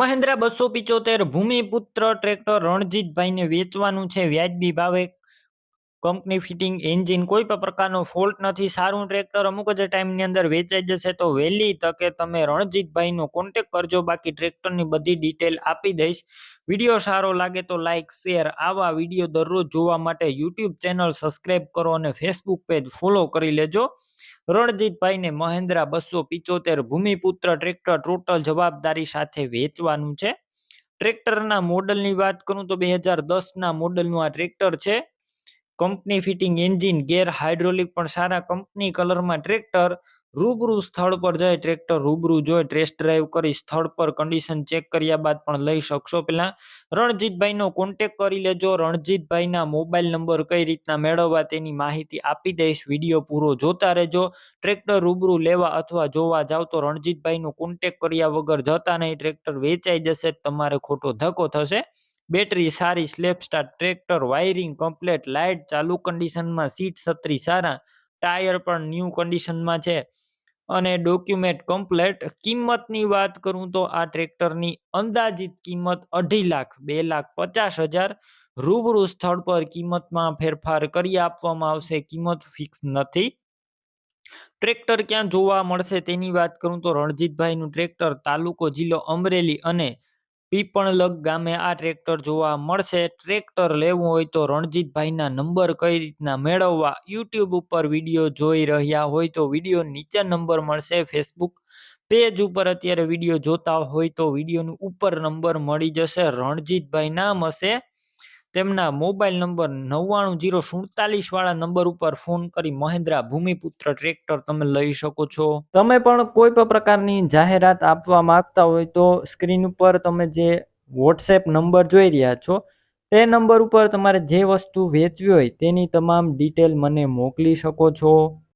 મહિન્દ્રા બસો પિચોતેર ભૂમિપુત્ર ટ્રેક્ટર રણજીતભાઈને વેચવાનું છે. વ્યાજબી ભાવે કંપની ફિટિંગ એન્જિન કોઈ પણ પ્રકારનો ફોલ્ટ નથી. સારું ટ્રેક્ટર અમુક જ ટાઈમની અંદર વેચાઈ જશે તો વહેલી તકે તમે રણજીતભાઈનો કોન્ટેક કરજો. બાકી ટ્રેક્ટરની બધી ડિટેલ આપી દઈશ. વીડિયો સારો લાગે તો લાઇક શેર, આવા વીડિયો દરરોજ જોવા માટે યુટ્યુબ ચેનલ સબસ્ક્રાઈબ કરો અને ફેસબુક પેજ ફોલો કરી લેજો. રણજીતભાઈને મહેન્દ્રા બસો પિચોતેર ભૂમિપુત્ર ટ્રેક્ટર ટોટલ જવાબદારી સાથે વેચવાનું છે. ટ્રેક્ટરના મોડલની વાત કરું તો બે હજાર દસના મોડલનું આ ટ્રેક્ટર છે. Company fitting engine, gear hydraulic પણ સારા કંપની કલરમાં ટ્રેક્ટર રૂબરૂ સ્થળ પર જઈ ટ્રેક્ટર રૂબરૂ જોઈ ટેસ્ટ ડ્રાઈવ કરી સ્થળ પર કન્ડિશન ચેક કર્યા બાદ પણ લઈ શકશો. પહેલા રણજીતભાઈનો કોન્ટેક કરી લેજો. રણજીતભાઈના મોબાઈલ નંબર કઈ રીતના મેળવવા તેની માહિતી આપી દઈશ. વીડિયો પૂરો જોતા રહેજો. ટ્રેક્ટર રૂબરૂ લેવા અથવા જોવા જાવ તો રણજીતભાઈનો કોન્ટેક કર્યા વગર જતા નહીં. ટ્રેક્ટર વેચાઈ જશે તમારે ખોટો ધક્કો થશે. બેટરી સારી સ્લેપ સ્ટાર ટ્રેક્ટર વાયરિંગ કમ્પ્લેટ લાઇટ ચાલુ કન્ડિશનમાં સીટ છત્રી સારા ટાયર પણ ન્યૂ કન્ડિશનમાં છે. અને ડોક્યુમેન્ટ કમ્પ્લેટ કિંમતની વાત કરું તો આ ટ્રેક્ટરની અંદાજિત કિંમત અઢી લાખ, બે લાખ પચાસ હજાર. રૂબરૂ સ્થળ પર કિંમતમાં ફેરફાર કરી આપવામાં આવશે. કિંમત ફિક્સ નથી. ટ્રેક્ટર ક્યાં જોવા મળશે તેની વાત કરું તો રણજીતભાઈનું ટ્રેક્ટર તાલુકો જિલ્લો અમરેલી અને પીપળલગ ગામે આ ટ્રેક્ટર જોવા મળશે. ટ્રેક્ટર લેવું હોય તો રણજીતભાઈના નંબર કઈ રીતના મેળવવા? યુટ્યુબ ઉપર વીડિયો જોઈ રહ્યા હોય તો વીડિયો નીચે નંબર મળશે. ફેસબુક પેજ ઉપર અત્યારે વીડિયો જોતા હોય તો વિડીયોનું ઉપર નંબર મળી જશે. રણજીતભાઈ નામ હશે. તેમના મોબાઈલ નંબર નવ્વાણું જીરો સુડતાલીસ વાળા નંબર ઉપર ફોન કરી મહેન્દ્રા ભૂમિપુત્ર ટ્રેક્ટર તમે લઈ શકો છો. તમે પણ કોઈ પણ પ્રકારની જાહેરાત આપવા માંગતા હોય તો સ્ક્રીન ઉપર તમે જે વોટ્સએપ નંબર જોઈ રહ્યા છો, તે નંબર ઉપર તમારે જે વસ્તુ વેચવી હોય તેની તમામ ડિટેલ મને મોકલી શકો છો.